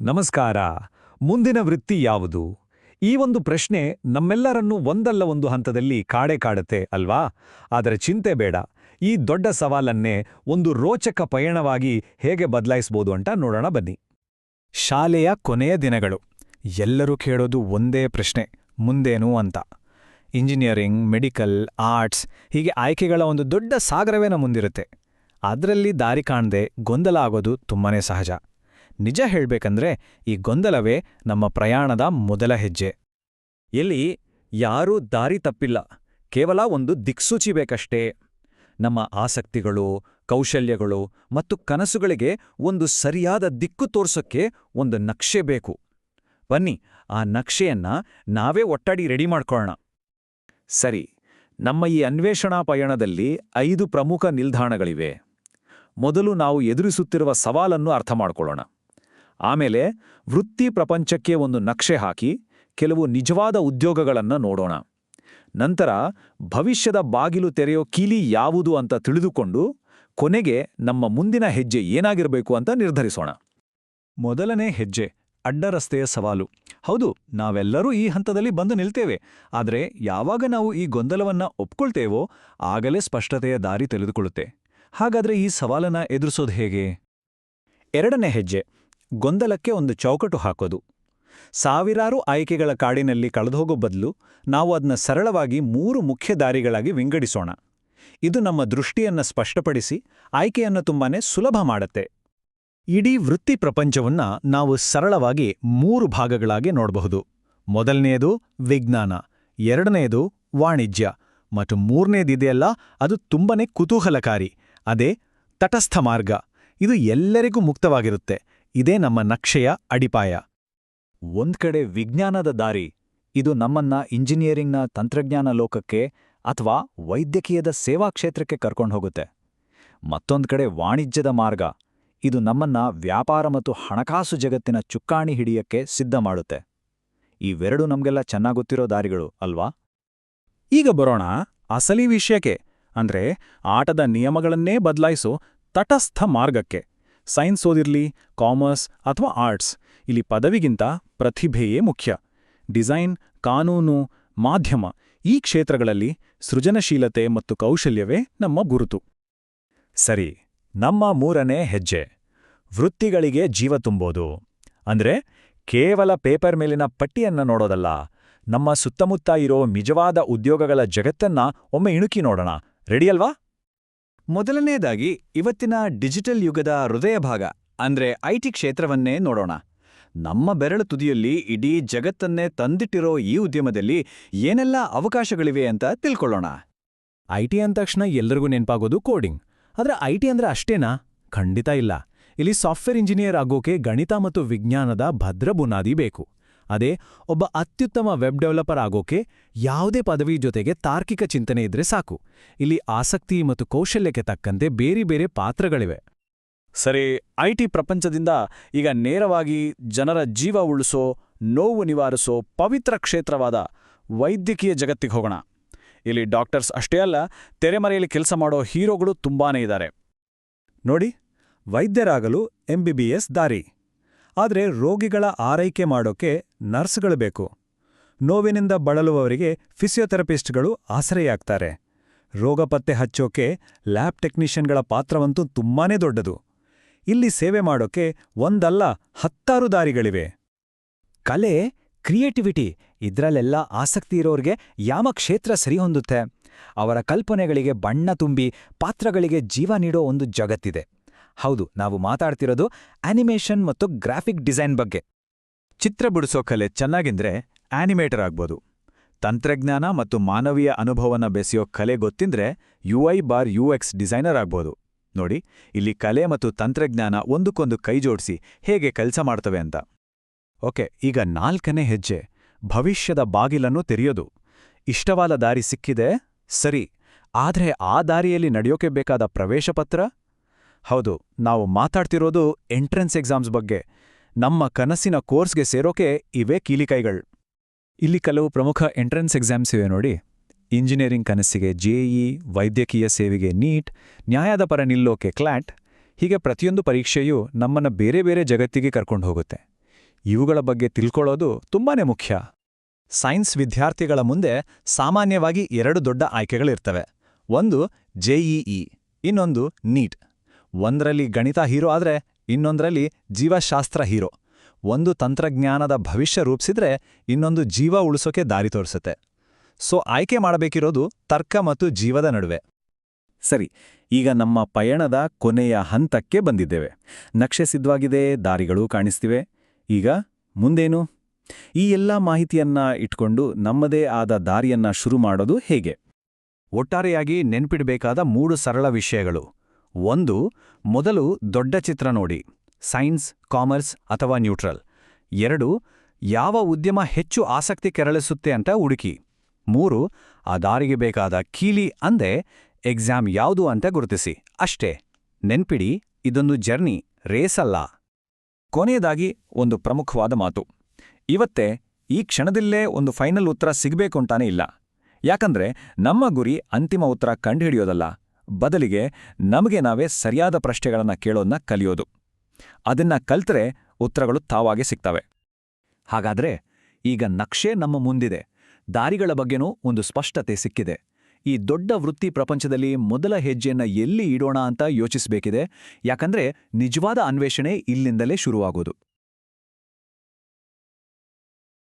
ನಮಸ್ಕಾರ. ಮುಂದಿನ ವೃತ್ತಿ ಯಾವುದು? ಈ ಒಂದು ಪ್ರಶ್ನೆ ನಮ್ಮೆಲ್ಲರನ್ನೂ ಒಂದಲ್ಲ ಒಂದು ಹಂತದಲ್ಲಿ ಕಾಡೆ ಕಾಡುತ್ತೆ ಅಲ್ವಾ? ಆದರೆ ಚಿಂತೆ ಬೇಡ. ಈ ದೊಡ್ಡ ಸವಾಲನ್ನೇ ಒಂದು ರೋಚಕ ಪಯಣವಾಗಿ ಹೇಗೆ ಬದಲಾಯಿಸ್ಬೋದು ಅಂತ ನೋಡೋಣ ಬನ್ನಿ. ಶಾಲೆಯ ಕೊನೆಯ ದಿನಗಳು. ಎಲ್ಲರೂ ಕೇಳೋದು ಒಂದೇ ಪ್ರಶ್ನೆ, ಮುಂದೇನು ಅಂತ. ಇಂಜಿನಿಯರಿಂಗ್, ಮೆಡಿಕಲ್, ಆರ್ಟ್ಸ್ ಹೀಗೆ ಆಯ್ಕೆಗಳ ಒಂದು ದೊಡ್ಡ ಸಾಗರವೇ ಮುಂದಿರುತ್ತೆ. ಅದರಲ್ಲಿ ದಾರಿ ಕಾಣದೆ ಗೊಂದಲ ಆಗೋದು ತುಂಬಾನೇ ಸಹಜ. ನಿಜ ಹೇಳ್ಬೇಕಂದ್ರೆ ಈ ಗೊಂದಲವೇ ನಮ್ಮ ಪ್ರಯಾಣದ ಮೊದಲ ಹೆಜ್ಜೆ. ಇಲ್ಲಿ ಯಾರೂ ದಾರಿ ತಪ್ಪಿಲ್ಲ, ಕೇವಲ ಒಂದು ದಿಕ್ಸೂಚಿ ಬೇಕಷ್ಟೇ. ನಮ್ಮ ಆಸಕ್ತಿಗಳು, ಕೌಶಲ್ಯಗಳು ಮತ್ತು ಕನಸುಗಳಿಗೆ ಒಂದು ಸರಿಯಾದ ದಿಕ್ಕು ತೋರ್ಸೋಕ್ಕೆ ಒಂದು ನಕ್ಷೆ ಬೇಕು. ಬನ್ನಿ, ಆ ನಕ್ಷೆಯನ್ನ ನಾವೇ ಒಟ್ಟಾಡಿ ರೆಡಿ ಮಾಡ್ಕೊಳ್ಳೋಣ. ಸರಿ, ನಮ್ಮ ಈ ಅನ್ವೇಷಣಾ ಪಯಣದಲ್ಲಿ ಐದು ಪ್ರಮುಖ ನಿಲ್ದಾಣಗಳಿವೆ. ಮೊದಲು ನಾವು ಎದುರಿಸುತ್ತಿರುವ ಸವಾಲನ್ನು ಅರ್ಥ ಮಾಡ್ಕೊಳ್ಳೋಣ. ಆಮೇಲೆ ವೃತ್ತಿ ಪ್ರಪಂಚಕ್ಕೆ ಒಂದು ನಕ್ಷೆ ಹಾಕಿ ಕೆಲವು ನಿಜವಾದ ಉದ್ಯೋಗಗಳನ್ನು ನೋಡೋಣ. ನಂತರ ಭವಿಷ್ಯದ ಬಾಗಿಲು ತೆರೆಯೋ ಕೀಲಿ ಯಾವುದು ಅಂತ ತಿಳಿದುಕೊಂಡು ಕೊನೆಗೆ ನಮ್ಮ ಮುಂದಿನ ಹೆಜ್ಜೆ ಏನಾಗಿರಬೇಕು ಅಂತ ನಿರ್ಧರಿಸೋಣ. ಮೊದಲನೇ ಹೆಜ್ಜೆ, ಅಡ್ಡರಸ್ತೆಯ ಸವಾಲು. ಹೌದು, ನಾವೆಲ್ಲರೂ ಈ ಹಂತದಲ್ಲಿ ಬಂದು ನಿಲ್ತೇವೆ. ಆದರೆ ಯಾವಾಗ ನಾವು ಈ ಗೊಂದಲವನ್ನ ಒಪ್ಕೊಳ್ತೇವೋ ಆಗಲೇ ಸ್ಪಷ್ಟತೆಯ ದಾರಿ ತೆಗೆದುಕೊಳ್ಳುತ್ತೆ. ಹಾಗಾದ್ರೆ ಈ ಸವಾಲನ್ನ ಎದುರಿಸೋದು ಹೇಗೆ? ಎರಡನೇ ಹೆಜ್ಜೆ ಗೊಂದಲಕ್ಕೆ ಒಂದು ಚೌಕಟ್ಟು ಹಾಕೋದು. ಸಾವಿರಾರು ಆಯ್ಕೆಗಳ ಕಾಡಿನಲ್ಲಿ ಕಳೆದುಹೋಗೋ ಬದಲು ನಾವು ಅದನ್ನ ಸರಳವಾಗಿ ಮೂರು ಮುಖ್ಯ ದಾರಿಗಳಾಗಿ ವಿಂಗಡಿಸೋಣ. ಇದು ನಮ್ಮ ದೃಷ್ಟಿಯನ್ನ ಸ್ಪಷ್ಟಪಡಿಸಿ ಆಯ್ಕೆಯನ್ನು ತುಂಬಾನೇ ಸುಲಭ ಮಾಡುತ್ತೆ. ಇಡೀ ವೃತ್ತಿ ಪ್ರಪಂಚವನ್ನ ನಾವು ಸರಳವಾಗಿ ಮೂರು ಭಾಗಗಳಾಗಿ ನೋಡಬಹುದು. ಮೊದಲನೆಯದು ವಿಜ್ಞಾನ ಎರಡನೆಯದು ವಾಣಿಜ್ಯ, ಮತ್ತು ಮೂರನೇದಿದೆಯಲ್ಲ ಅದು ತುಂಬನೇ ಕುತೂಹಲಕಾರಿ, ಅದೇ ತಟಸ್ಥ ಮಾರ್ಗ. ಇದು ಎಲ್ಲರಿಗೂ ಮುಕ್ತವಾಗಿರುತ್ತೆ. ಇದೇ ನಮ್ಮ ನಕ್ಷೆಯ ಅಡಿಪಾಯ. ಒಂದ್ಕಡೆ ವಿಜ್ಞಾನದ ದಾರಿ, ಇದು ನಮ್ಮನ್ನ ಇಂಜಿನಿಯರಿಂಗ್ನ ತಂತ್ರಜ್ಞಾನ ಲೋಕಕ್ಕೆ ಅಥವಾ ವೈದ್ಯಕೀಯದ ಸೇವಾ ಕ್ಷೇತ್ರಕ್ಕೆ ಕರ್ಕೊಂಡು ಹೋಗುತ್ತೆ. ಮತ್ತೊಂದು ಕಡೆ ವಾಣಿಜ್ಯದ ಮಾರ್ಗ, ಇದು ನಮ್ಮನ್ನ ವ್ಯಾಪಾರ ಮತ್ತು ಹಣಕಾಸು ಜಗತ್ತಿನ ಚುಕ್ಕಾಣಿ ಹಿಡಿಯಕ್ಕೆ ಸಿದ್ಧ ಮಾಡುತ್ತೆ. ಇವೆರಡೂ ನಮ್ಗೆಲ್ಲ ಚೆನ್ನಾಗುತ್ತಿರೋ ದಾರಿಗಳು, ಅಲ್ವಾ? ಈಗ ಬರೋಣ ಅಸಲಿ ವಿಷಯಕ್ಕೆ, ಅಂದ್ರೆ ಆಟದ ನಿಯಮಗಳನ್ನೇ ಬದಲಾಯಿಸು ತಟಸ್ಥ ಮಾರ್ಗಕ್ಕೆ. ಸೈನ್ಸ್ ಓದಿರಲಿ, ಕಾಮರ್ಸ್ ಅಥವಾ ಆರ್ಟ್ಸ್. ಇಲ್ಲಿ ಪದವಿಗಿಂತ ಪ್ರತಿಭೆಯೇ ಮುಖ್ಯ. ಡಿಸೈನ್, ಕಾನೂನು, ಮಾಧ್ಯಮ ಈ ಕ್ಷೇತ್ರಗಳಲ್ಲಿ ಸೃಜನಶೀಲತೆ ಮತ್ತು ಕೌಶಲ್ಯವೇ ನಮ್ಮ ಗುರುತು. ಸರಿ, ನಮ್ಮ ಮೂರನೇ ಹೆಜ್ಜೆ. ವೃತ್ತಿಗಳಿಗೆ ಜೀವ ತುಂಬೋದು. ಅಂದ್ರೆ ಕೇವಲ ಪೇಪರ್ ಮೇಲಿನ ಪಟ್ಟಿಯನ್ನ ನೋಡೋದಲ್ಲ, ನಮ್ಮ ಸುತ್ತಮುತ್ತ ಇರೋ ನಿಜವಾದ ಉದ್ಯೋಗಗಳ ಜಗತ್ತನ್ನ ಒಮ್ಮೆ ಇಣುಕಿ ನೋಡೋಣ. ರೆಡಿಯಲ್ವಾ ಮೊದಲನೇದಾಗಿ ಇವತ್ತಿನ ಡಿಜಿಟಲ್ ಯುಗದ ಹೃದಯ ಭಾಗ, ಅಂದ್ರೆ ಐಟಿ ಕ್ಷೇತ್ರವನ್ನೇ ನೋಡೋಣ. ನಮ್ಮ ಬೆರಳು ತುದಿಯಲ್ಲಿ ಇಡೀ ಜಗತ್ತನ್ನೇ ತಂದಿಟ್ಟಿರೋ ಈ ಉದ್ಯಮದಲ್ಲಿ ಏನೆಲ್ಲ ಅವಕಾಶಗಳಿವೆ ಅಂತ ತಿಳ್ಕೊಳ್ಳೋಣ. ಐಟಿ ಅಂದ ತಕ್ಷಣ ಎಲ್ಲರಿಗೂ ನೆನಪಾಗೋದು ಕೋಡಿಂಗ್. ಆದ್ರೆ ಐಟಿ ಅಂದ್ರೆ ಅಷ್ಟೇನಾ? ಖಂಡಿತ ಇಲ್ಲ. ಇಲ್ಲಿ ಸಾಫ್ಟ್ವೇರ್ ಇಂಜಿನಿಯರ್ ಆಗೋಕೆ ಗಣಿತ ಮತ್ತು ವಿಜ್ಞಾನದ ಭದ್ರ ಬುನಾದಿ ಬೇಕು. ಅದೇ ಒಬ್ಬ ಅತ್ಯುತ್ತಮ ವೆಬ್ ಡೆವಲಪರ್ ಆಗೋಕೆ ಯಾವುದೇ ಪದವಿ ಜೊತೆಗೆ ತಾರ್ಕಿಕ ಚಿಂತನೆ ಇದ್ರೆ ಸಾಕು. ಇಲ್ಲಿ ಆಸಕ್ತಿ ಮತ್ತು ಕೌಶಲ್ಯಕ್ಕೆ ತಕ್ಕಂತೆ ಬೇರೆ ಬೇರೆ ಪಾತ್ರಗಳಿವೆ. ಸರಿ ಐಟಿ ಪ್ರಪಂಚದಿಂದ ಈಗ ನೇರವಾಗಿ ಜನರ ಜೀವ ಉಳಿಸೋ, ನೋವು ನಿವಾರಿಸೋ ಪವಿತ್ರ ಕ್ಷೇತ್ರವಾದ ವೈದ್ಯಕೀಯ ಜಗತ್ತಿಗೆ ಹೋಗೋಣ. ಇಲ್ಲಿ ಡಾಕ್ಟರ್ಸ್ ಅಷ್ಟೇ ಅಲ್ಲ, ತೆರೆಮರೆಯಲ್ಲಿ ಕೆಲಸ ಮಾಡೋ ಹೀರೋಗಳು ತುಂಬಾನೇ ಇದ್ದಾರೆ ನೋಡಿ, ವೈದ್ಯರಾಗಲು ಎಂಬಿಬಿಎಸ್ ದಾರಿ. ಆದರೆ ರೋಗಿಗಳ ಆರೈಕೆ ಮಾಡೋಕೆ ನರ್ಸ್ಗಳು ಬೇಕು. ನೋವಿನಿಂದ ಬಳಲುವವರಿಗೆ ಫಿಸಿಯೋಥೆರಪಿಸ್ಟ್ಗಳು ಆಸರೆಯಾಗ್ತಾರೆ ರೋಗ ಪತ್ತೆ ಹಚ್ಚೋಕೆ ಲ್ಯಾಬ್ ಟೆಕ್ನಿಷಿಯನ್ಗಳ ಪಾತ್ರವಂತೂ ತುಂಬಾನೇ ದೊಡ್ಡದು. ಇಲ್ಲಿ ಸೇವೆ ಮಾಡೋಕೆ ಒಂದಲ್ಲ, ಹತ್ತಾರು ದಾರಿಗಳಿವೆ. ಕಲೆ, ಕ್ರಿಯೇಟಿವಿಟಿ ಇದ್ರಲ್ಲೆಲ್ಲ ಆಸಕ್ತಿ ಇರೋರಿಗೆ ಯಾವ ಕ್ಷೇತ್ರ ಸರಿಹೊಂದುತ್ತೆ? ಅವರ ಕಲ್ಪನೆಗಳಿಗೆ ಬಣ್ಣ ತುಂಬಿ ಪಾತ್ರಗಳಿಗೆ ಜೀವ ನೀಡೋ ಒಂದು ಜಗತ್ತಿದೆ. ಹೌದು, ನಾವು ಮಾತಾಡ್ತಿರೋದು ಆನಿಮೇಷನ್ ಮತ್ತು ಗ್ರಾಫಿಕ್ ಡಿಸೈನ್ ಬಗ್ಗೆ. ಚಿತ್ರ ಬಿಡಿಸೋ ಕಲೆ ಚೆನ್ನಾಗಿಂದ್ರೆ ಆನಿಮೇಟರ್ ಆಗ್ಬೋದು. ತಂತ್ರಜ್ಞಾನ ಮತ್ತು ಮಾನವೀಯ ಅನುಭವನ ಬೆಸೆಯೋ ಕಲೆ ಗೊತ್ತಿಂದ್ರೆ ಯುಐ ಬಾರ್ ಯುಎಕ್ಸ್ ಡಿಸೈನರ್ ಆಗ್ಬೋದು. ನೋಡಿ, ಇಲ್ಲಿ ಕಲೆ ಮತ್ತು ತಂತ್ರಜ್ಞಾನ ಒಂದಕ್ಕೊಂದು ಕೈಜೋಡಿಸಿ ಹೇಗೆ ಕೆಲಸ ಮಾಡ್ತವೆ ಅಂತ. ಓಕೆ, ಈಗ ನಾಲ್ಕನೇ ಹೆಜ್ಜೆ, ಭವಿಷ್ಯದ ಬಾಗಿಲನ್ನು ತೆರೆಯೋದು. ಇಷ್ಟವಾದ ದಾರಿ ಸಿಕ್ಕಿದೆ? ಸರಿ, ಆದ್ರೆ ಆ ದಾರಿಯಲ್ಲಿ ನಡೆಯೋಕೆ ಬೇಕಾದ ಪ್ರವೇಶ ಪತ್ರ? ಹೌದು, ನಾವು ಮಾತಾಡ್ತಿರೋದು ಎಂಟ್ರೆನ್ಸ್ ಎಕ್ಸಾಮ್ಸ್ ಬಗ್ಗೆ. ನಮ್ಮ ಕನಸಿನ ಕೋರ್ಸ್ಗೆ ಸೇರೋಕೆ ಇವೇ ಕೀಲಿಕೈಗಳು. ಇಲ್ಲಿ ಕೆಲವು ಪ್ರಮುಖ ಎಂಟ್ರೆನ್ಸ್ ಎಕ್ಸಾಮ್ಸ್ ಇವೆ ನೋಡಿ. ಇಂಜಿನಿಯರಿಂಗ್ ಕನಸಿಗೆ ಜೆಇ ವೈದ್ಯಕೀಯ ಸೇವೆಗೆ ನೀಟ್, ನ್ಯಾಯದ ಪರ ನಿಲ್ಲೋಕೆ ಕ್ಲಾಟ್, ಹೀಗೆ ಪ್ರತಿಯೊಂದು ಪರೀಕ್ಷೆಯೂ ನಮ್ಮನ್ನ ಬೇರೆ ಬೇರೆ ಜಗತ್ತಿಗೆ ಕರ್ಕೊಂಡು ಹೋಗುತ್ತೆ. ಇವುಗಳ ಬಗ್ಗೆ ತಿಳ್ಕೊಳ್ಳೋದು ತುಂಬಾನೇ ಮುಖ್ಯ. ಸೈನ್ಸ್ ವಿದ್ಯಾರ್ಥಿಗಳ ಮುಂದೆ ಸಾಮಾನ್ಯವಾಗಿ ಎರಡು ದೊಡ್ಡ ಆಯ್ಕೆಗಳಿರ್ತವೆ. ಒಂದು ಜೆಇಇ ಇನ್ನೊಂದು ನೀಟ್. ಒಂದರಲ್ಲಿ ಗಣಿತ ಹೀರೋ ಆದರೆ ಇನ್ನೊಂದರಲ್ಲಿ ಜೀವಶಾಸ್ತ್ರ ಹೀರೋ. ಒಂದು ತಂತ್ರಜ್ಞಾನದ ಭವಿಷ್ಯ ರೂಪಿಸಿದ್ರೆ ಇನ್ನೊಂದು ಜೀವ ಉಳಿಸೋಕೆ ದಾರಿ ತೋರಿಸುತ್ತೆ. ಸೊ, ಆಯ್ಕೆ ಮಾಡಬೇಕಿರೋದು ತರ್ಕ ಮತ್ತು ಜೀವದ ನಡುವೆ. ಸರಿ, ಈಗ ನಮ್ಮ ಪಯಣದ ಕೊನೆಯ ಹಂತಕ್ಕೆ ಬಂದಿದ್ದೇವೆ. ನಕ್ಷೆ ಸಿದ್ಧವಾಗಿದೆ, ದಾರಿಗಳು ಕಾಣಿಸ್ತಿವೆ. ಈಗ ಮುಂದೇನು? ಈ ಎಲ್ಲ ಮಾಹಿತಿಯನ್ನ ಇಟ್ಕೊಂಡು ನಮ್ಮದೇ ಆದ ದಾರಿಯನ್ನ ಶುರು ಮಾಡೋದು ಹೇಗೆ? ಒಟ್ಟಾರೆಯಾಗಿ ನೆನ್ಪಿಡಬೇಕಾದ ಮೂರು ಸರಳ ವಿಷಯಗಳು. ಒಂದು, ಮೊದಲು ದೊಡ್ಡ ಚಿತ್ರ ನೋಡಿ. ಸೈನ್ಸ್, ಕಾಮರ್ಸ್ ಅಥವಾ ನ್ಯೂಟ್ರಲ್. ಎರಡು, ಯಾವ ಉದ್ಯಮ ಹೆಚ್ಚು ಆಸಕ್ತಿ ಕೆರಳಿಸುತ್ತೆ ಅಂತ ಹುಡುಕಿ. ಮೂರು, ಆ ದಾರಿಗೆ ಬೇಕಾದ ಕೀಲಿ ಅಂದೆ ಎಕ್ಸಾಮ್ ಯಾವುದು ಅಂತ ಗುರುತಿಸಿ. ಅಷ್ಟೇ. ನೆನ್ಪಿಡಿ, ಇದೊಂದು ಜರ್ನಿ, ರೇಸ್ ಅಲ್ಲ. ಕೊನೆಯದಾಗಿ ಒಂದು ಪ್ರಮುಖವಾದ ಮಾತು. ಇವತ್ತೇ ಈ ಕ್ಷಣದಲ್ಲೇ ಒಂದು ಫೈನಲ್ ಉತ್ತರ ಸಿಗಬೇಕು ಅಂತಾನೆ ಇಲ್ಲ. ಯಾಕಂದ್ರೆ ನಮ್ಮ ಗುರಿ ಅಂತಿಮ ಉತ್ತರ ಕಂಡುಹಿಡಿಯೋದಲ್ಲ. ಬದಲಿಗೆ ನಮಗೆ ನಾವೇ ಸರಿಯಾದ ಪ್ರಶ್ನೆಗಳನ್ನು ಕೇಳೋದನ್ನ ಕಲಿಯೋದು. ಅದನ್ನ ಕಲ್ತರೆ ಉತ್ತರಗಳು ತಾವಾಗೆ ಸಿಗ್ತವೆ. ಹಾಗಾದ್ರೆ ಈಗ ನಕ್ಷೆ ನಮ್ಮ ಮುಂದಿದೆ. ದಾರಿಗಳ ಬಗ್ಗೆನೂ ಒಂದು ಸ್ಪಷ್ಟತೆ ಸಿಕ್ಕಿದೆ. ಈ ದೊಡ್ಡ ವೃತ್ತಿ ಪ್ರಪಂಚದಲ್ಲಿ ಮೊದಲ ಹೆಜ್ಜೆಯನ್ನು ಎಲ್ಲಿ ಇಡೋಣ ಅಂತ ಯೋಚಿಸಬೇಕಿದೆ. ಯಾಕಂದ್ರೆ ನಿಜವಾದ ಅನ್ವೇಷಣೆ ಇಲ್ಲಿಂದಲೇ ಶುರುವಾಗೋದು.